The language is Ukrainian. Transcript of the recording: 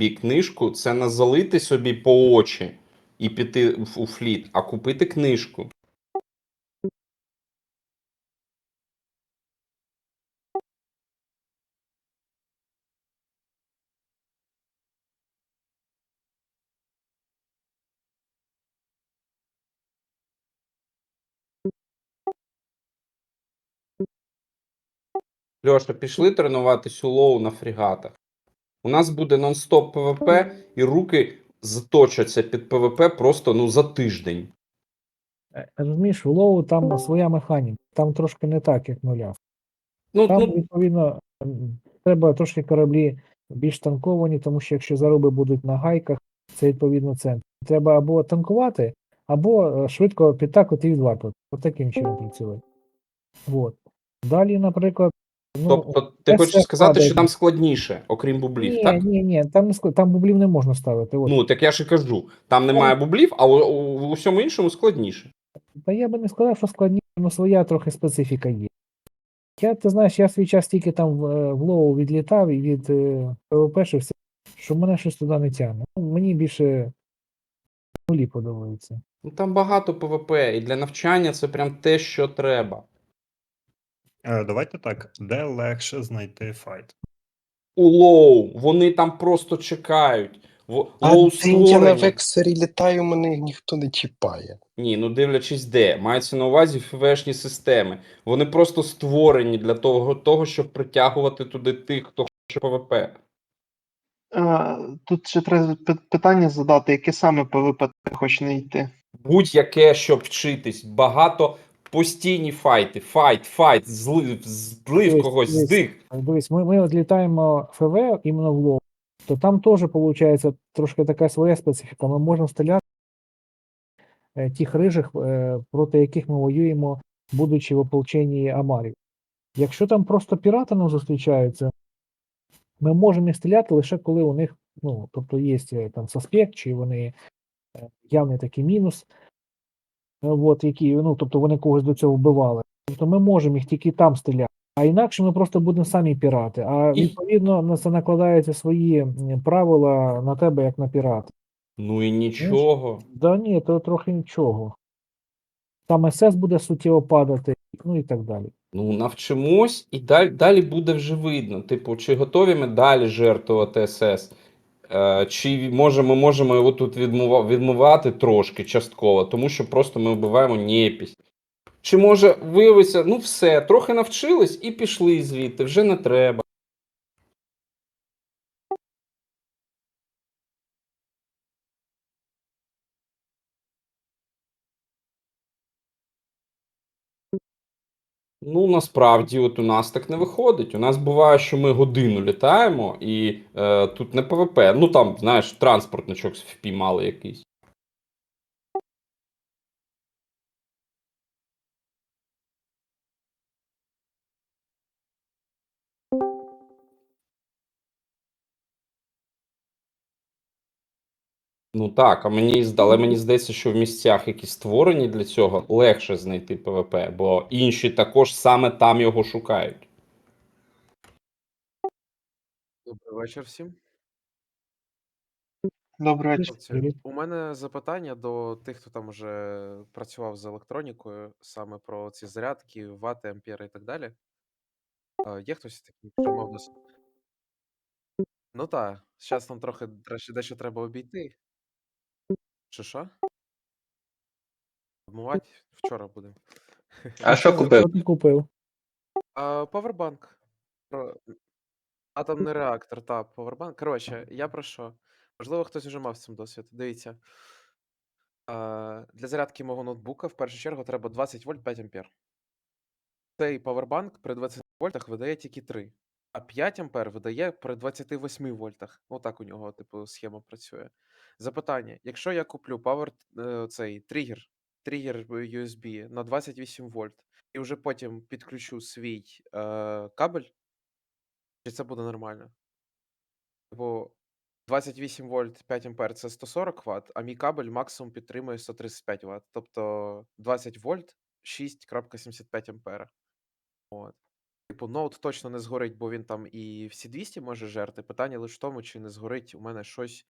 собі книжку, це не залити собі по очі і піти у фліт, а купити книжку. Льоша, пішли тренуватись у лоу на фрегатах. У нас буде нон-стоп ПВП, і руки заточаться під ПВП просто ну за тиждень. Е, Розумієш, в лоу там своя механіка, там трошки не так, як нуля. Ну, Там, ну відповідно, треба трошки кораблі більш танковані, тому що якщо заруби будуть на гайках, це відповідно центр. Треба або танкувати, або е, швидко підтакувати і відварпати. От таким чином працює. От. Далі, наприклад, тобто, ти хочеш сказати, що там складніше, окрім бублів, ні, так? ні, ні, там, не ск- там бублів не можна ставити. От. Ну, так я ж і кажу, там немає бублів, а у, у, у всьому іншому складніше. Та я би не сказав, що складніше, але своя трохи специфіка є. Я, ти знаєш, я свій час тільки там в, е, в лоу відлітав і від е, ПВПшився, що мене щось туди не тягне. Ну, мені більше нулі подобаються. Ну там багато ПВП, і для навчання це прям те, що треба. Е, Давайте так, де легше знайти файт? У лоу, вони там просто чекають. В, А лоу я на створені. вексері літаю, мене ніхто не чіпає. Ні, ну дивлячись де. Мається на увазі ФВшні системи. Вони просто створені для того, того щоб притягувати туди тих, хто хоче ПВП. Е, Тут ще треба пи- питання задати, яке саме ПВП ти хочеш не йти. Будь-яке, щоб вчитись. Багато постійні файти. Файт, файт, злив, злив когось, здих. Дивись, ми, ми от літаємо ФВ іменно в лоу, то там теж виходить трошки така своя специфіка. Ми можемо стріляти е, тих рижих, е, проти яких ми воюємо, будучи в ополченні Амарів. Якщо там просто пірати нам зустрічаються, ми можемо їх стріляти лише коли у них, ну, тобто є е, там суспект, чи вони явний такий мінус, от, які, ну, тобто вони когось до цього вбивали. Тобто ми можемо їх тільки там стріляти. А інакше ми просто будемо самі пірати. А відповідно на це накладаються свої правила на тебе, як на пірата. Ну і нічого. Да ні, то трохи нічого. Там СС буде суттєво падати, ну і так далі. Ну, навчимось, і далі, далі буде вже видно. Типу, чи готові ми далі жертвувати СС? Е, чи може ми можемо його тут відмувати трошки частково, тому що просто ми вбиваємо непість. Чи може виявитися, ну все, трохи навчились і пішли звідти, вже не треба. Ну, насправді, от у нас так не виходить. У нас буває, що ми годину літаємо, і е, тут не ПВП. Ну там, знаєш, транспортничок впіймали якийсь. Ну так, а мені але мені здається, що в місцях, які створені для цього, легше знайти ПВП, бо інші також саме там його шукають. Добрий вечір всім. Добрий вечір. У мене запитання до тих, хто там вже працював з електронікою, саме про ці зарядки, вати, ампери і так далі. Є хтось такий, що мав досвід? Ну так, зараз нам трохи дещо треба обійти. Чи що? Обмивати вчора будемо. А що купив? Що ти купив? А, Powerbank. Про... Атомний реактор, та, Powerbank. Коротше, я про що? Можливо, хтось вже мав з цим досвід. Дивіться. А, для зарядки мого ноутбука в першу чергу треба 20 вольт 5 ампер. Цей Powerbank при 20 вольтах видає тільки 3, а 5 ампер видає при 28 вольтах. Ну так у нього, типу, схема працює. Запитання: якщо я куплю Power е, цей тригер, тригер USB на 28 вольт, і вже потім підключу свій е, кабель, чи це буде нормально? Типу, 28 вольт 5 ампер це 140 Вт, а мій кабель максимум підтримує 135 Вт. Тобто 20 вольт 6,75 ампера. От. Типу, ноут точно не згорить, бо він там і всі 200 може жерти. Питання лише в тому, чи не згорить у мене щось